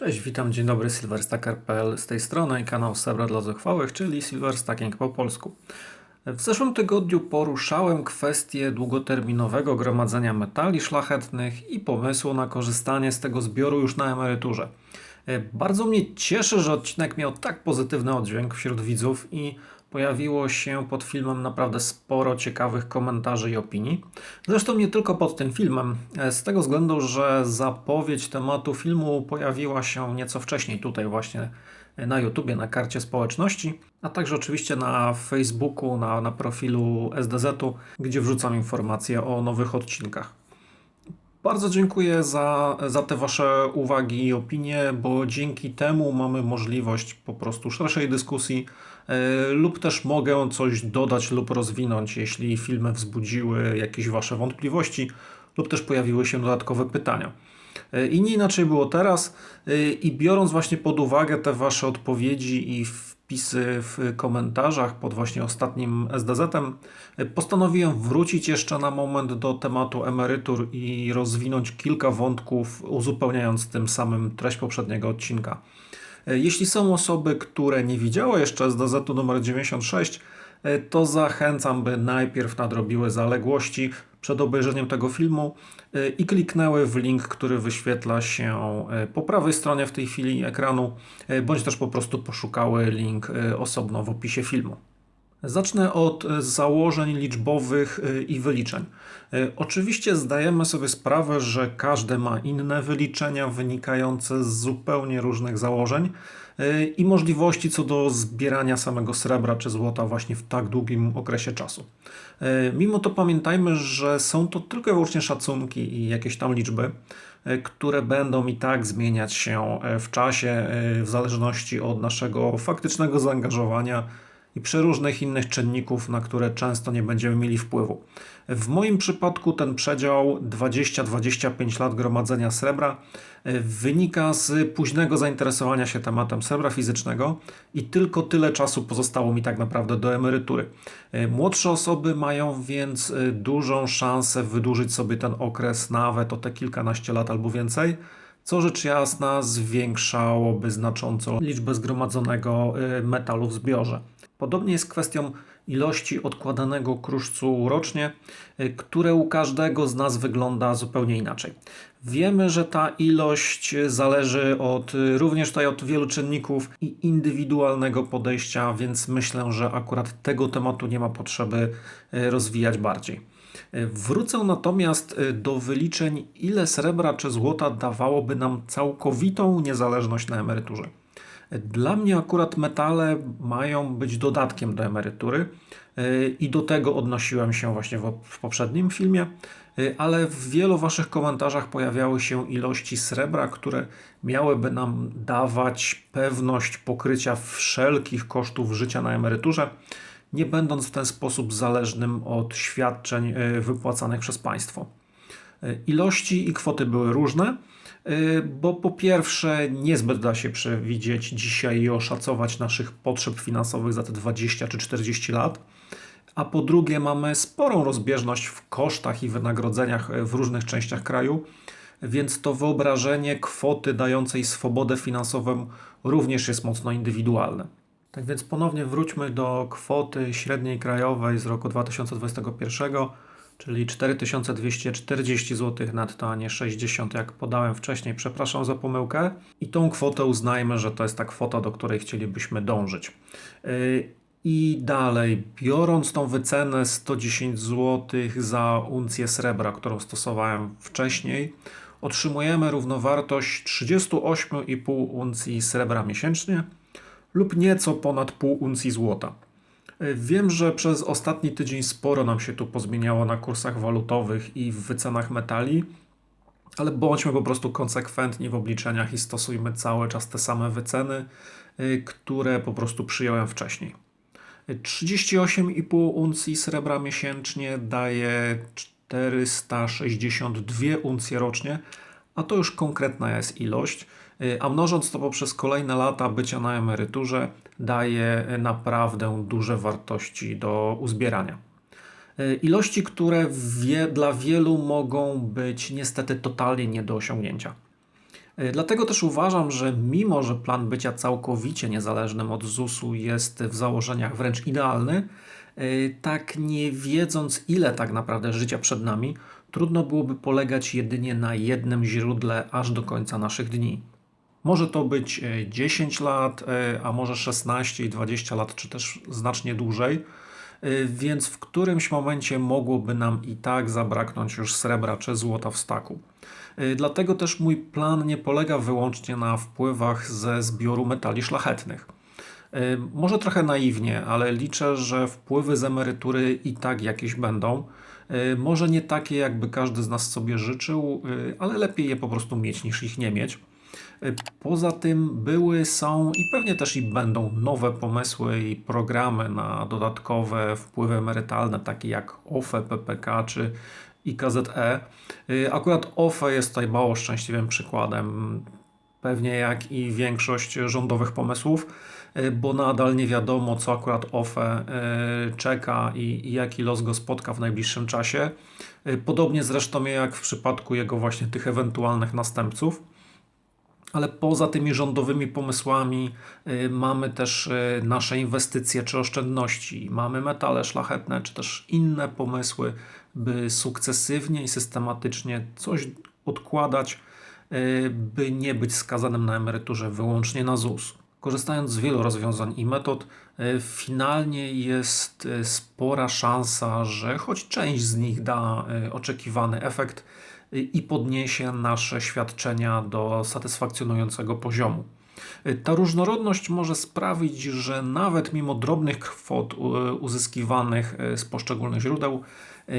Cześć, witam, dzień dobry, silverstacker.pl z tej strony i kanał Sebra dla Zuchwałych, czyli Silverstacking po polsku. W zeszłym tygodniu poruszałem kwestię długoterminowego gromadzenia metali szlachetnych i pomysłu na korzystanie z tego zbioru już na emeryturze. Bardzo mnie cieszy, że odcinek miał tak pozytywny oddźwięk wśród widzów i pojawiło się pod filmem naprawdę sporo ciekawych komentarzy i opinii. Zresztą nie tylko pod tym filmem, e, z tego względu, że zapowiedź tematu filmu pojawiła się nieco wcześniej tutaj właśnie e, na YouTubie, na karcie społeczności, a także oczywiście na Facebooku, na, na profilu SDZ-u, gdzie wrzucam informacje o nowych odcinkach. Bardzo dziękuję za, za te Wasze uwagi i opinie, bo dzięki temu mamy możliwość po prostu szerszej dyskusji, lub też mogę coś dodać lub rozwinąć, jeśli filmy wzbudziły jakieś Wasze wątpliwości, lub też pojawiły się dodatkowe pytania. E, I nie inaczej było teraz, e, i biorąc właśnie pod uwagę te Wasze odpowiedzi i wpisy w komentarzach pod właśnie ostatnim SDZ-em, e, postanowiłem wrócić jeszcze na moment do tematu emerytur i rozwinąć kilka wątków, uzupełniając tym samym treść poprzedniego odcinka. E, Jeśli są osoby, które nie widziały jeszcze SDZ-u numer 96, e, to zachęcam, by najpierw nadrobiły zaległości przed obejrzeniem tego filmu e, i kliknęły w link, który wyświetla się po prawej stronie w tej chwili ekranu, bądź też po prostu poszukały link osobno w opisie filmu. Zacznę od e, założeń liczbowych e, i wyliczeń. E, Oczywiście zdajemy sobie sprawę, że każde ma inne wyliczenia wynikające z zupełnie różnych założeń i możliwości co do zbierania samego srebra czy złota właśnie w tak długim okresie czasu. Mimo to pamiętajmy, że są to tylko i wyłącznie szacunki i jakieś tam liczby, które będą i tak zmieniać się w czasie w zależności od naszego faktycznego zaangażowania i przeróżnych innych czynników, na które często nie będziemy mieli wpływu. W moim przypadku ten przedział 20-25 lat gromadzenia srebra e, wynika z późnego zainteresowania się tematem srebra fizycznego i tylko tyle czasu pozostało mi tak naprawdę do emerytury. E, Młodsze osoby mają więc e, dużą szansę wydłużyć sobie ten okres nawet o te kilkanaście lat albo więcej co rzecz jasna zwiększałoby znacząco liczbę zgromadzonego metalu w zbiorze. Podobnie jest kwestią ilości odkładanego kruszcu rocznie, y, które u każdego z nas wygląda zupełnie inaczej. Wiemy, że ta ilość zależy od, y, również tutaj od wielu czynników i indywidualnego podejścia, więc myślę, że akurat tego tematu nie ma potrzeby y, rozwijać bardziej. Wrócę natomiast do wyliczeń, ile srebra czy złota dawałoby nam całkowitą niezależność na emeryturze. Dla mnie akurat metale mają być dodatkiem do emerytury y, i do tego odnosiłem się właśnie w, poprzednim filmie, y, ale w wielu Waszych komentarzach pojawiały się ilości srebra, które miałyby nam dawać pewność pokrycia wszelkich kosztów życia na emeryturze nie będąc w ten sposób zależnym od świadczeń y, wypłacanych przez państwo. Ilości i kwoty były różne, bo po pierwsze niezbyt da się przewidzieć dzisiaj i oszacować naszych potrzeb finansowych za te 20 czy 40 lat, a po drugie mamy sporą rozbieżność w kosztach i wynagrodzeniach w różnych częściach kraju, więc to wyobrażenie kwoty dającej swobodę finansową również jest mocno indywidualne. Tak więc ponownie wróćmy do kwoty średniej krajowej z roku 2021, czyli 4240 zł netto, a nie 60 jak podałem wcześniej. Przepraszam za pomyłkę. I tą kwotę uznajmy, że to jest ta kwota, do której chcielibyśmy dążyć. Yy, I dalej, biorąc tą wycenę 110 zł za uncję srebra, którą stosowałem wcześniej, otrzymujemy równowartość 38,5 uncji srebra miesięcznie lub nieco ponad pół uncji złota. Wiem, że przez ostatni tydzień sporo nam się tu pozmieniało na kursach walutowych i w wycenach metali, ale bądźmy po prostu konsekwentni w obliczeniach i stosujmy cały czas te same wyceny, y, które po prostu przyjąłem wcześniej. 38,5 uncji srebra miesięcznie daje 462 uncje rocznie, a to już konkretna jest ilość. A mnożąc to poprzez kolejne lata bycia na emeryturze, daje naprawdę duże wartości do uzbierania. Ilości, które wie, dla wielu mogą być niestety totalnie nie do osiągnięcia. E, Dlatego też uważam, że mimo, że plan bycia całkowicie niezależnym od ZUS-u jest w założeniach wręcz idealny, tak nie wiedząc ile tak naprawdę życia przed nami, trudno byłoby polegać jedynie na jednym źródle aż do końca naszych dni. Może to być e, 10 lat, e, a może 16 i 20 lat, czy też znacznie dłużej, e, więc w którymś momencie mogłoby nam i tak zabraknąć już srebra czy złota w staku. E, Dlatego też mój plan nie polega wyłącznie na wpływach ze zbioru metali szlachetnych. E, Może trochę naiwnie, ale liczę, że wpływy z emerytury i tak jakieś będą. E, Może nie takie, jakby każdy z nas sobie życzył, e, ale lepiej je po prostu mieć niż ich nie mieć. E, Poza tym były, są i pewnie też i będą nowe pomysły i programy na dodatkowe wpływy emerytalne, takie jak OFE, PPK czy IKZE. Akurat OFE jest tutaj mało szczęśliwym przykładem, pewnie jak i większość rządowych pomysłów, bo nadal nie wiadomo, co akurat OFE y, czeka i, i jaki los go spotka w najbliższym czasie. Y, Podobnie zresztą jak w przypadku jego właśnie tych ewentualnych następców. Ale poza tymi rządowymi pomysłami mamy też nasze inwestycje czy oszczędności, mamy metale szlachetne, czy też inne pomysły, by sukcesywnie i systematycznie coś odkładać, by nie być skazanym na emeryturze wyłącznie na ZUS. Korzystając z wielu rozwiązań i metod, y, finalnie jest y, spora szansa, że choć część z nich da y, oczekiwany efekt i podniesie nasze świadczenia do satysfakcjonującego poziomu. Ta różnorodność może sprawić, że nawet mimo drobnych kwot uzyskiwanych z poszczególnych źródeł,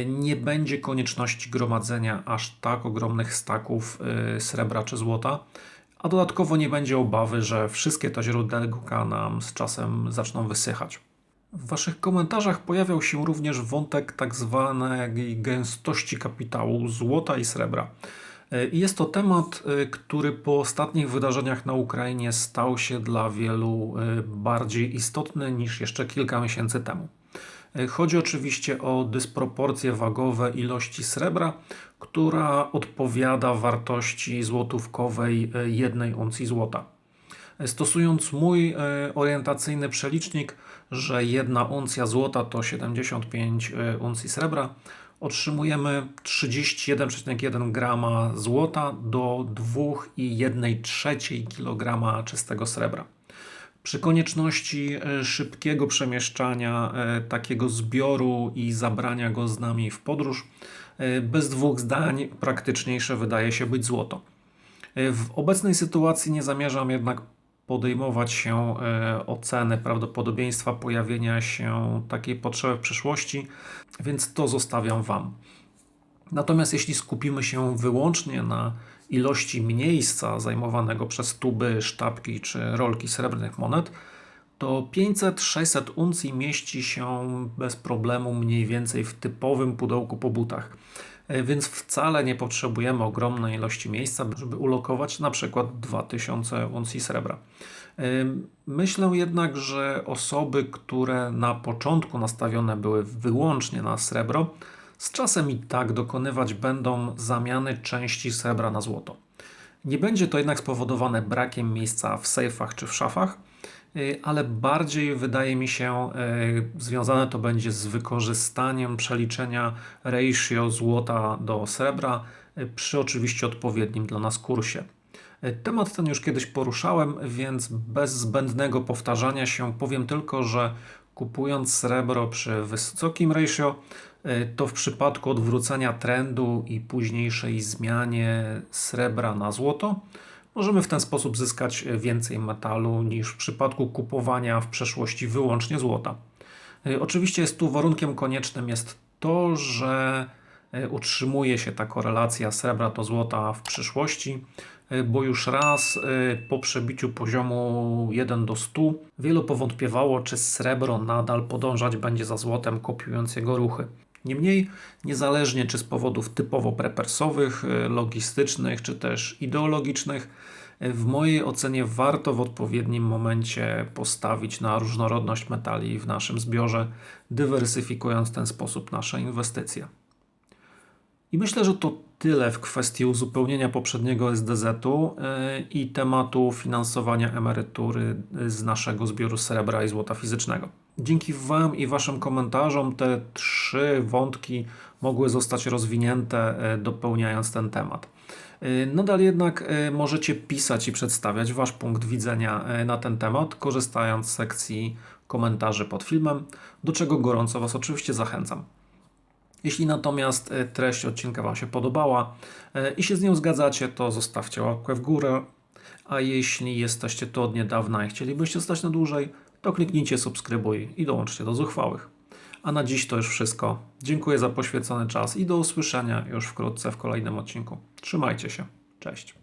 nie będzie konieczności gromadzenia aż tak ogromnych staków srebra czy złota, a dodatkowo nie będzie obawy, że wszystkie te źródełka nam z czasem zaczną wysychać. W Waszych komentarzach pojawiał się również wątek tak zwanej gęstości kapitału złota i srebra. I jest to temat, e, który po ostatnich wydarzeniach na Ukrainie stał się dla wielu e, bardziej istotny niż jeszcze kilka miesięcy temu. E, Chodzi oczywiście o dysproporcje wagowe ilości srebra, która odpowiada wartości złotówkowej e, jednej uncji złota. Stosując mój e, orientacyjny przelicznik, że jedna uncja złota to 75 e, uncji srebra, otrzymujemy 31,1 grama złota do 2,1 trzeciej kg czystego srebra. Przy konieczności e, szybkiego przemieszczania e, takiego zbioru i zabrania go z nami w podróż, e, bez dwóch zdań praktyczniejsze wydaje się być złoto. W obecnej sytuacji nie zamierzam jednak podejmować się oceny prawdopodobieństwa pojawienia się takiej potrzeby w przyszłości, więc to zostawiam Wam. Natomiast jeśli skupimy się wyłącznie na ilości miejsca zajmowanego przez tuby, sztabki czy rolki srebrnych monet, to 500-600 uncji mieści się bez problemu mniej więcej w typowym pudełku po butach. E, Więc wcale nie potrzebujemy ogromnej ilości miejsca, żeby ulokować na przykład 2000 uncji srebra. E, Myślę jednak, że osoby, które na początku nastawione były wyłącznie na srebro, z czasem i tak dokonywać będą zamiany części srebra na złoto. Nie będzie to jednak spowodowane brakiem miejsca w sejfach czy w szafach, y, ale bardziej wydaje mi się y, związane to będzie z wykorzystaniem przeliczenia ratio złota do srebra y, przy oczywiście odpowiednim dla nas kursie. Temat ten już kiedyś poruszałem, więc bez zbędnego powtarzania się powiem tylko, że kupując srebro przy wysokim ratio, y, to w przypadku odwrócenia trendu i późniejszej zmianie srebra na złoto, możemy w ten sposób zyskać więcej metalu niż w przypadku kupowania w przeszłości wyłącznie złota. Y, Oczywiście jest tu warunkiem koniecznym jest to, że y, utrzymuje się ta korelacja srebra do złota w przyszłości, bo już raz y, po przebiciu poziomu 1 do 100 wielu powątpiewało, czy srebro nadal podążać będzie za złotem, kopiując jego ruchy. Niemniej, niezależnie czy z powodów typowo prepersowych, y, logistycznych, czy też ideologicznych, w mojej ocenie warto w odpowiednim momencie postawić na różnorodność metali w naszym zbiorze, dywersyfikując w ten sposób nasze inwestycje. I myślę, że to tyle w kwestii uzupełnienia poprzedniego SDZ-u yy, i tematu finansowania emerytury z naszego zbioru srebra i złota fizycznego. Dzięki Wam i Waszym komentarzom te trzy wątki mogły zostać rozwinięte, yy, dopełniając ten temat. Yy, Nadal jednak możecie pisać i przedstawiać Wasz punkt widzenia na ten temat, korzystając z sekcji komentarzy pod filmem, do czego gorąco Was oczywiście zachęcam. Jeśli natomiast e, treść odcinka Wam się podobała e, i się z nią zgadzacie, to zostawcie łapkę w górę. A jeśli jesteście tu od niedawna i chcielibyście zostać na dłużej, to kliknijcie subskrybuj i dołączcie do zuchwałych. A na dziś to już wszystko. Dziękuję za poświęcony czas i do usłyszenia już wkrótce w kolejnym odcinku. Trzymajcie się. Cześć.